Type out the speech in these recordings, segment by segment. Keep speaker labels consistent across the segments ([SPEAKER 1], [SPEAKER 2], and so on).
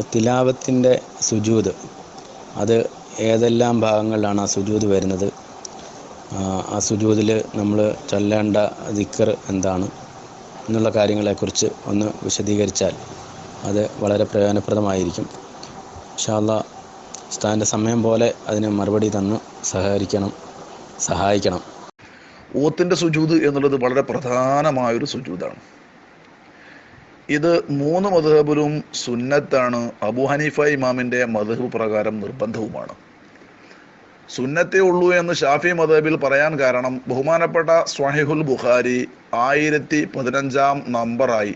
[SPEAKER 1] തിലാവത്തിന്റെ സുജൂത്. അത് ഏതെല്ലാം ഭാഗങ്ങളിലാണ് ആ സുജൂത് വരുന്നത്? ആ, സുജൂതിൽ നമ്മൾ ചൊല്ലേണ്ട ദിക്കർ എന്താണ്? എന്നുള്ള കാര്യങ്ങളെക്കുറിച്ച് ഒന്ന് വിശദീകരിച്ചാൽ അത് വളരെ പ്രയോജനപ്രദമായിരിക്കും. ഇൻഷാല്ല ഉസ്താദിന്റെ സമയം പോലെ അതിന് മറുപടി തന്ന് സഹകരിക്കണം സഹായിക്കണം.
[SPEAKER 2] ഓത്തിന്റെ സുജൂത് എന്നുള്ളത് വളരെ പ്രധാനമായൊരു സുജൂദാണ് ഇത് മൂന്ന് മധുഹബിലും സുന്നത്താണ് അബു ഹനീഫ ഇമാമിന്റെ മധുഹബ് പ്രകാരം നിർബന്ധവുമാണ്. സുന്നത്തേ ഉള്ളൂ എന്ന് ഷാഫി മധബിൽ പറയാൻ കാരണം ബഹുമാനപ്പെട്ട സ്വാഹിഹുൽ ബുഖാരി ആയിരത്തി പതിനഞ്ചാം നമ്പറായി.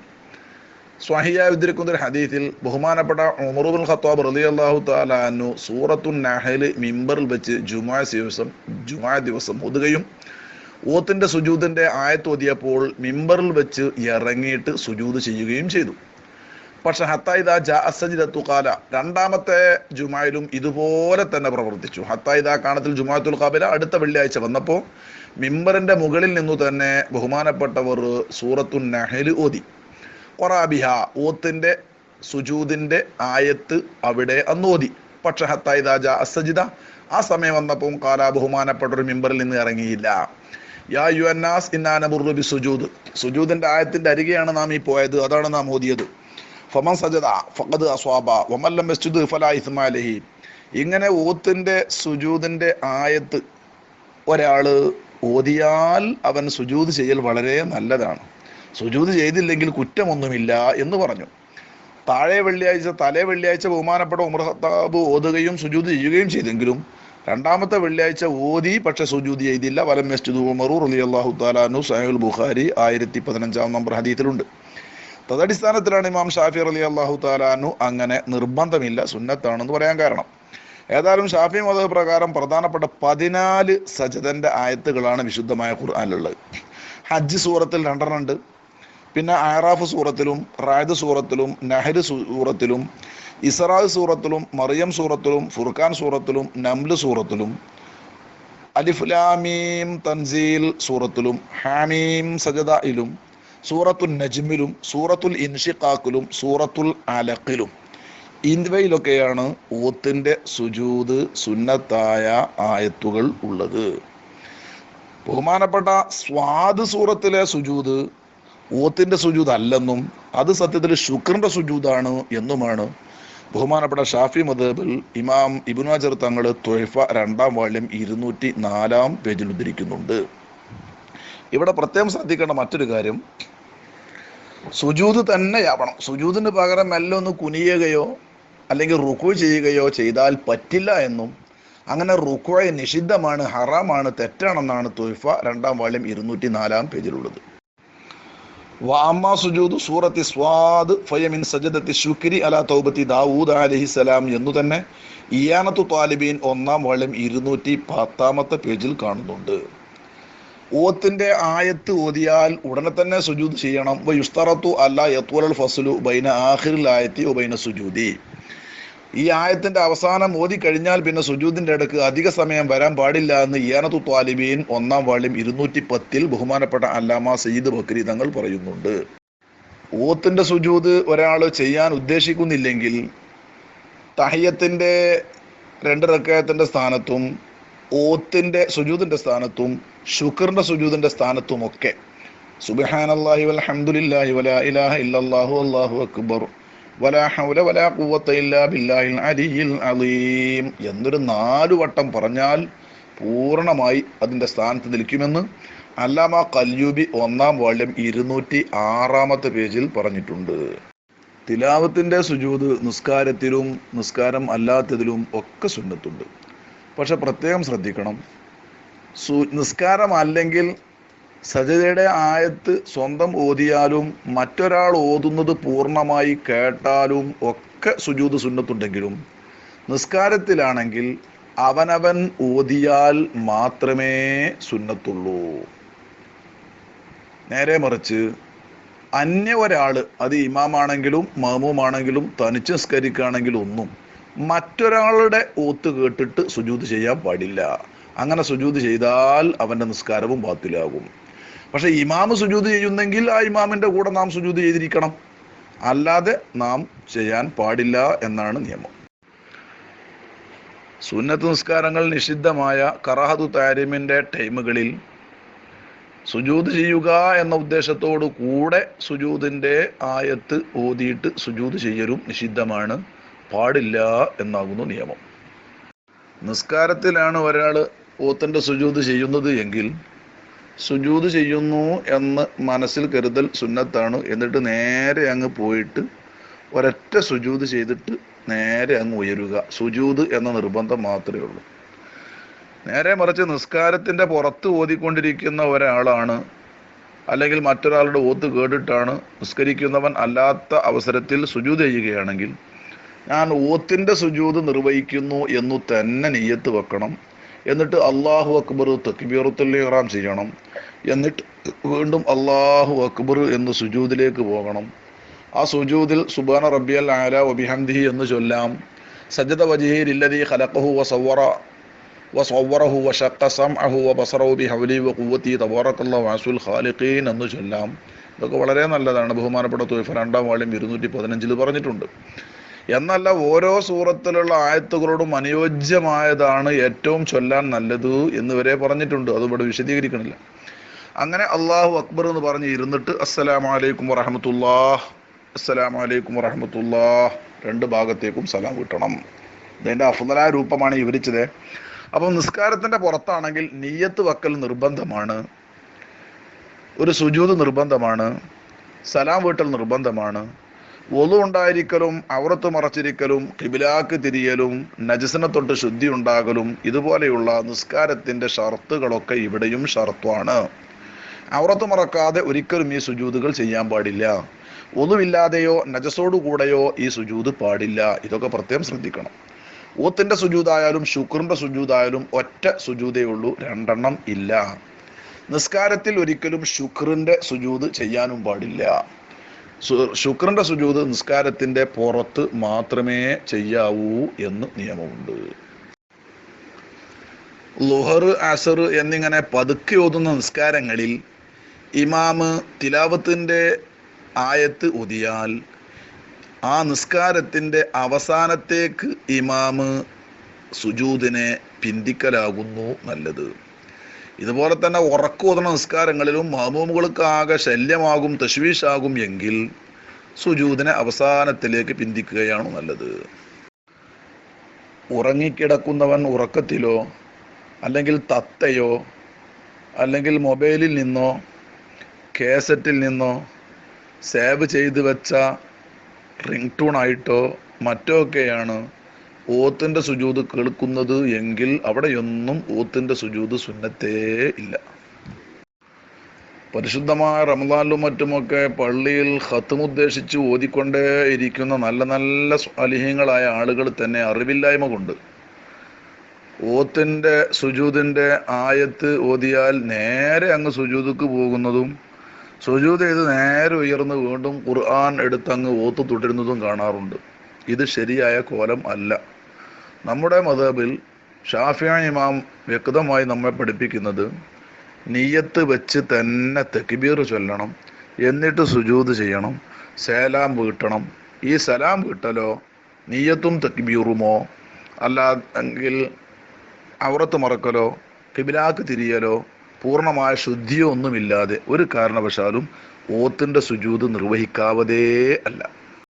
[SPEAKER 2] സ്വാഹിയായി ഉദ്ധരിക്കുന്ന ഒരു ഹദീസിൽ ബഹുമാനപ്പെട്ട ഉമറുബുൽ ഖത്താബ് റലി അള്ളാഹു താലാനു സൂറത്തുൽ നഹൽ മിമ്പറിൽ വെച്ച് ജുമാ ദിവസം ജുമാ ദിവസം ഒതുകയും ഓത്തിന്റെ സുജൂദിന്റെ ആയത്തോതിയപ്പോൾ മിമ്പറിൽ വെച്ച് ഇറങ്ങിയിട്ട് സുജൂത് ചെയ്യുകയും ചെയ്തു. പക്ഷെ ഹത്തായിദ ജാസജിദത്തു കാല രണ്ടാമത്തെ ജുമായിലും ഇതുപോലെ തന്നെ പ്രവർത്തിച്ചു. ഹത്തായിദ കാണത്തിൽ ജുമാത്തുൽ കാബില അടുത്ത വെള്ളിയാഴ്ച വന്നപ്പോൾ മിമ്പറിന്റെ മുകളിൽ നിന്നു തന്നെ ബഹുമാനപ്പെട്ടവർ സൂറത്തു നഹൽ ഓതി. കൊറാബിഹ ഓത്തിന്റെ സുജൂദിന്റെ ആയത്ത് അവിടെ അന്ന് ഓതി. പക്ഷെ ഹത്തായിദ ജാസജിദ ആ സമയം വന്നപ്പോൾ കാല ബഹുമാനപ്പെട്ട ഒരു മിമ്പറിൽ നിന്ന് ഇറങ്ങിയില്ല. യാ യു അന്നാസ് ഇന്നാനബുറുബി സുജൂദ്. സുജൂദിന്റെ ആയത്തിന്റെ അരികെയാണ് നാം ഈ പോയത് അതാണ് നാം ഓതിയത്. ഫമൻ സജദ ഫഖദ് അസ്വാബ വമല്ലം യസ്ജുദ് ഫലാ ഇസ്മാലഹി ഇങ്ങനെ ഓത്തിന്റെ സുജൂദിന്റെ ആയത്ത് ഒരാൾ ഓതിയാൽ അവൻ സുജൂദ് ചെയ്യൽ വളരെ നല്ലതാണ്. സുജൂദ് ചെയ്തില്ലെങ്കിൽ കുറ്റമൊന്നുമില്ല എന്ന് പറഞ്ഞു. താഴെ വെള്ളിയാഴ്ച തലേ വെള്ളിയാഴ്ച ബഹുമാനപ്പെട്ട ഉമർ ഹത്താബ് ഓതുകയും സുജൂദ് ചെയ്യുകയും ചെയ്തെങ്കിലും രണ്ടാമത്തെ വെള്ളിയാഴ്ച ഓതി പക്ഷെ സുജൂതി ചെയ്തില്ല. വലം മെസ്ജിദ് മറൂർ അലി അള്ളാഹു താലാനു സാഹുൽ ബുഖാരി ആയിരത്തി പതിനഞ്ചാം നമ്പർ ഹദീത്തിലുണ്ട്. തദടിസ്ഥാനത്തിലാണ് ഇമാം ഷാഫി അലി അള്ളാഹു താലാനു അങ്ങനെ നിർബന്ധമില്ല സുന്നത്താണെന്ന് പറയാൻ കാരണം. ഏതായാലും ഷാഫി മത പ്രകാരം പ്രധാനപ്പെട്ട പതിനാല് സജദന്റെ ആയത്തുകളാണ് വിശുദ്ധമായ ഖുർആാനിലുള്ളത്. ഹജ്ജ് സൂറത്തിൽ രണ്ടെണ്ണം ഉണ്ട്. പിന്നെ ആറാഫ് സൂറത്തിലും റായത് സൂറത്തിലും നഹര് സൂറത്തിലും ഇസ്രാഖ് സൂറത്തിലും മറിയം സൂറത്തിലും ഫുർഖാൻ സൂറത്തിലും നംൽ സൂറത്തിലും അലിഫുലാമീം തൻസീൽ സൂറത്തിലും ഹാമീം സജദയിലും സൂറത്തുൽ നജ്മിലും സൂറത്തുൽ ഇൻഷിഖാക്കിലും സൂറത്തുൽ അലഖിലും. ഇവയിലൊക്കെയാണ് ഓത്തിന്റെ സുജൂത് സുന്നത്തായ ആയത്തുകൾ ഉള്ളത്. ബഹുമാനപ്പെട്ട സ്വാദ് സൂറത്തിലെ സുജൂത് ഓത്തിന്റെ സുജൂത് അല്ലെന്നും അത് സത്യത്തിൽ ശുക്രന്റെ സുജൂതാണ് എന്നുമാണ് ബഹുമാനപ്പെട്ട ഷാഫി മദബിൽ ഇമാം ഇബുനാജർ തങ്ങൾ തൊഴിഫ രണ്ടാം വാല്യം ഇരുന്നൂറ്റി നാലാം പേജിൽ ഉദ്ധരിക്കുന്നുണ്ട്. ഇവിടെ പ്രത്യേകം ശ്രദ്ധിക്കേണ്ട മറ്റൊരു കാര്യം സുജൂദ് തന്നെയാവണം. സുജൂതിന് പകരം മെല്ലെ ഒന്ന് കുനിയുകയോ അല്ലെങ്കിൽ റുക്കു ചെയ്യുകയോ ചെയ്താൽ പറ്റില്ല എന്നും അങ്ങനെ റുക്കുഴ നിഷിദ്ധമാണ് ഹറാമാണ് തെറ്റാണെന്നാണ് തൊയ്ഫ രണ്ടാം വാള്യം ഇരുന്നൂറ്റി നാലാം പേജിലുള്ളത്. വാമ സുജൂദ് സൂറത്തി സ്വാദ് ഫയമിൻ സജദത്തി ശുക്രി അല തൗബത്തി ദാവൂദ് അലഹിസലാം എന്നു തന്നെ ഇയാനത്തു താലിബീൻ ഒന്നാം വാള്യം ഇരുന്നൂറ്റി പത്താമത്തെ പേജിൽ കാണുന്നുണ്ട്. ഓത്തിന്റെ ആയത്ത് ഓതിയാൽ ഉടനെ തന്നെ സുജൂദ് ചെയ്യണം. വ യുസ്തറത്തു അല്ല യത്വൽ ഫസലു ബൈന ആഹിറിൽ ആയത്തി ബൈന സുജൂദി. ഈ ആയത്തിന്റെ അവസാനം ഓതി കഴിഞ്ഞാൽ പിന്നെ സുജൂദിന്റെ ഇടയ്ക്ക് അധിക സമയം വരാൻ പാടില്ല എന്ന് ഇയാനത്തു താലിബീൻ ഒന്നാം വാള്യം ഇരുന്നൂറ്റി പത്തിൽ ബഹുമാനപ്പെട്ട അല്ലാമ സയ്യിദ് ബക്രി തങ്ങൾ പറയുന്നുണ്ട്. ഓത്തിന്റെ സുജൂദ് ഒരാൾ ചെയ്യാൻ ഉദ്ദേശിക്കുന്നില്ലെങ്കിൽ തഹയ്യത്തിന്റെ രണ്ട് റക്കയത്തിന്റെ സ്ഥാനത്തും ഓത്തിന്റെ സുജൂദിന്റെ സ്ഥാനത്തും ശുക്റിന്റെ സുജൂദിന്റെ സ്ഥാനത്തും ഒക്കെ സുബഹാനല്ലാഹി വൽഹംദുലില്ലാഹി വലാ ഇലാഹ ഇല്ലല്ലാഹു അല്ലാഹു അക്ബർ. അലീം. എന്നൊരു നാലു വട്ടം പറഞ്ഞാൽ പൂർണമായി അതിന്റെ സ്ഥാനത്ത് നിൽക്കുമെന്ന് അല്ലാമ കല്യൂബി ഒന്നാം വാള്യം ഇരുന്നൂറ്റി ആറാമത്തെ പേജിൽ പറഞ്ഞിട്ടുണ്ട്. തിലാവത്തിന്റെ സുജൂത് നിസ്കാരത്തിലും നിസ്കാരം അല്ലാത്തതിലും ഒക്കെ സുന്നത്തുണ്ട്. പക്ഷെ പ്രത്യേകം ശ്രദ്ധിക്കണം. സു നിസ്കാരം അല്ലെങ്കിൽ സജതയുടെ ആയത്ത് സ്വന്തം ഓതിയാലും മറ്റൊരാൾ ഓതുന്നത് പൂർണമായി കേട്ടാലും ഒക്കെ സുജൂത് സുന്നത്തുണ്ടെങ്കിലും നിസ്കാരത്തിലാണെങ്കിൽ അവനവൻ ഓതിയാൽ മാത്രമേ സുന്നത്തുള്ളൂ. നേരെ മറിച്ച് അന്യ ഒരാൾ അത് ഇമാമാണെങ്കിലും മാമുമാണെങ്കിലും തനിച്ച് നിസ്കരിക്കുകയാണെങ്കിലും ഒന്നും മറ്റൊരാളുടെ ഓത്ത് കേട്ടിട്ട് സുജൂത് ചെയ്യാൻ പാടില്ല. അങ്ങനെ സുജൂത് ചെയ്താൽ അവന്റെ നിസ്കാരവും ബാത്തിലാകും. പക്ഷെ ഇമാമ് സുജൂത് ചെയ്യുന്നെങ്കിൽ ആ ഇമാമിന്റെ കൂടെ നാം സുജൂത് ചെയ്തിരിക്കണം. അല്ലാതെ നാം ചെയ്യാൻ പാടില്ല എന്നാണ് നിയമം. സുന്നത്ത് നിസ്കാരങ്ങൾ നിഷിദ്ധമായ കറാഹതു താരിമിന്റെ ടൈമുകളിൽ സുജൂത് ചെയ്യുക എന്ന ഉദ്ദേശത്തോടു കൂടെ സുജൂതിന്റെ ആയത്ത് ഓതിയിട്ട് സുജൂത് ചെയ്യലും നിഷിദ്ധമാണ്. പാടില്ല എന്നാകുന്നു നിയമം. നിസ്കാരത്തിലാണ് ഒരാൾ ഓത്തന്റെ സുജൂത് ചെയ്യുന്നത് എങ്കിൽ സുജൂത് ചെയ്യുന്നു എന്ന് മനസ്സിൽ കരുതൽ സുന്നത്താണ്. എന്നിട്ട് നേരെ അങ്ങ് പോയിട്ട് ഒരൊറ്റ സുജൂത് ചെയ്തിട്ട് നേരെ അങ്ങ് ഉയരുക. സുജൂത് എന്ന നിർബന്ധം മാത്രമേ ഉള്ളൂ. നേരെ മറിച്ച് നിസ്കാരത്തിന്റെ പുറത്ത് ഓതിക്കൊണ്ടിരിക്കുന്ന ഒരാളാണ് അല്ലെങ്കിൽ മറ്റൊരാളുടെ ഓത്ത് കേട്ടിട്ടാണ് നിസ്കരിക്കുന്നവൻ അല്ലാത്ത അവസരത്തിൽ സുജൂത് ചെയ്യുകയാണെങ്കിൽ ഞാൻ ഓത്തിന്റെ സുജൂത് നിർവഹിക്കുന്നു എന്നു തന്നെ നെയ്യത്ത് വെക്കണം. എന്നിട്ട് അള്ളാഹു അക്ബർ തക്ബീറത്തുൽ ഇഹ്റാം ചെയ്യണം. എന്നിട്ട് വീണ്ടും അള്ളാഹു അക്ബർ എന്ന് സുജൂദിലേക്ക് പോകണം. ആ സുജൂദിൽ സുബാന റബ്ബിയൽ ആല വബിഹംദിഹി എന്ന് ചൊല്ലാം. സജ്ജത വജിഹിൽ ഇല്ലതി ഖലഖഹു വസവറ വസവറഹു വഷക്ക സംഅഹു വബസറഹു ബിഹൗലി വഖുവതി തബാറക്കല്ലാഹു വാസുൽ ഖാലിഖീൻ എന്ന് ചൊല്ലാം. ഇതൊക്കെ വളരെ നല്ലതാണ്. ബഹുമാനപ്പെട്ട തോയ്ഫ രണ്ടാം വാളിയും ഇരുന്നൂറ്റി പതിനഞ്ചിൽ പറഞ്ഞിട്ടുണ്ട്. എന്നല്ല ഓരോ സൂറത്തിലുള്ള ആയത്തുകളോടും അനുയോജ്യമായതാണ് ഏറ്റവും ചൊല്ലാൻ നല്ലത് എന്ന് വരെ പറഞ്ഞിട്ടുണ്ട്. അത് ഇവിടെ വിശദീകരിക്കണില്ല. അങ്ങനെ അള്ളാഹു അക്ബർ എന്ന് പറഞ്ഞ് ഇരുന്നിട്ട് അസ്സലാമലൈക്കും വറഹമത്തുല്ലാഹ് അസ്സലാമലൈക്കും വറഹമത്തുല്ലാഹ് രണ്ട് ഭാഗത്തേക്കും സലാം കിട്ടണം. ഇതിന്റെ അഫുതലായ രൂപമാണ് വിവരിച്ചത് അപ്പം നിസ്കാരത്തിന്റെ പുറത്താണെങ്കിൽ നീയത്ത് വക്കൽ നിർബന്ധമാണ് ഒരു സുജൂത് നിർബന്ധമാണ് സലാം വീട്ടൽ നിർബന്ധമാണ് ഒതു ഉണ്ടായിരിക്കലും ഔറത്ത് മറച്ചിരിക്കലും കിബിലാക്ക് തിരിയലും നജസിനെ തൊട്ട് ശുദ്ധി ഉണ്ടാകലും ഇതുപോലെയുള്ള നിസ്കാരത്തിന്റെ ഷർത്തുകളൊക്കെ ഇവിടെയും ഷർത്താണ് ഔറത്ത് മറക്കാതെ ഒരിക്കലും ഈ സുജൂതുകൾ ചെയ്യാൻ പാടില്ല. ഒതുവില്ലാതെയോ നജസോടു കൂടെയോ ഈ സുജൂത് പാടില്ല. ഇതൊക്കെ പ്രത്യേകം ശ്രദ്ധിക്കണം. ഊത്തിന്റെ സുജൂതായാലും ശുക്രിന്റെ സുജൂതായാലും ഒറ്റ സുജൂതേ ഉള്ളൂ. രണ്ടെണ്ണം ഇല്ല. നിസ്കാരത്തിൽ ഒരിക്കലും ശുക്രിന്റെ സുജൂത് ചെയ്യാനും പാടില്ല. ശുക്രന്റെ സുജൂത് നിസ്കാരത്തിന്റെ പുറത്ത് മാത്രമേ ചെയ്യാവൂ എന്ന് നിയമമുണ്ട്. ലുഹർ അസർ എന്നിങ്ങനെ പതുക്കെ ഓതുന്ന നിസ്കാരങ്ങളിൽ ഇമാമ് തിലാവത്തിന്റെ ആയത്ത് ഒതിയാൽ ആ നിസ്കാരത്തിന്റെ അവസാനത്തേക്ക് ഇമാമ് സുജൂദിനെ പിന്തിക്കലാകുന്നു നല്ലത്. ഇതുപോലെ തന്നെ ഉറക്കോതുന്ന നിസ്കാരങ്ങളിലും മാമൂമുകൾക്ക് ആകെ ശല്യമാകും തശ്വീഷാകും എങ്കിൽ സുജൂദിനെ അവസാനത്തിലേക്ക് പിന്തിക്കുകയാണ് നല്ലത്. ഉറങ്ങിക്കിടക്കുന്നവൻ ഉറക്കത്തിലോ അല്ലെങ്കിൽ തത്തയോ അല്ലെങ്കിൽ മൊബൈലിൽ നിന്നോ കേസറ്റിൽ നിന്നോ സേവ് ചെയ്തു വെച്ച റിംഗ് ടൂണായിട്ടോ മറ്റോ ഒക്കെയാണ് ഓത്തിന്റെ സുജൂത് കേൾക്കുന്നത് എങ്കിൽ അവിടെയൊന്നും ഓത്തിന്റെ സുജൂത് സുന്നത്തേ ഇല്ല. പരിശുദ്ധമായ റമദാനിലും മറ്റുമൊക്കെ പള്ളിയിൽ ഹത്തുമുദ്ദേശിച്ച് ഓതിക്കൊണ്ടേ ഇരിക്കുന്ന നല്ല നല്ല അലിഹ്യങ്ങളായ ആളുകൾ തന്നെ അറിവില്ലായ്മ കൊണ്ട് ഓത്തിന്റെ സുജൂതിന്റെ ആയത്ത് ഓതിയാൽ നേരെ അങ്ങ് സുജൂതുക്ക് പോകുന്നതും സുജൂത് ചെയ്ത് നേരെ ഉയർന്ന് വീണ്ടും ഖുർആൻ എടുത്ത് അങ്ങ് ഓത്ത് തുടരുന്നതും കാണാറുണ്ട്. ഇത് ശരിയായ കോലം അല്ല. നമ്മുടെ മതബിൽ ഷാഫിയ ഇമാം വ്യക്തമായി നമ്മെ പഠിപ്പിക്കുന്നത് നീയത്ത് വെച്ച് തന്നെ തെക്കിബീർ ചൊല്ലണം എന്നിട്ട് സുജൂത് ചെയ്യണം സലാം വീട്ടണം. ഈ സലാം വീട്ടലോ നീയത്തും തെക്കിബീറുമോ അല്ലാതെങ്കിൽ അവറത്ത് മറക്കലോ കിബിലാക്ക് തിരിയലോ പൂർണമായ ശുദ്ധിയോ ഒന്നുമില്ലാതെ ഒരു കാരണവശാലും ഓത്തിന്റെ സുജൂത് നിർവഹിക്കാവതേ അല്ല.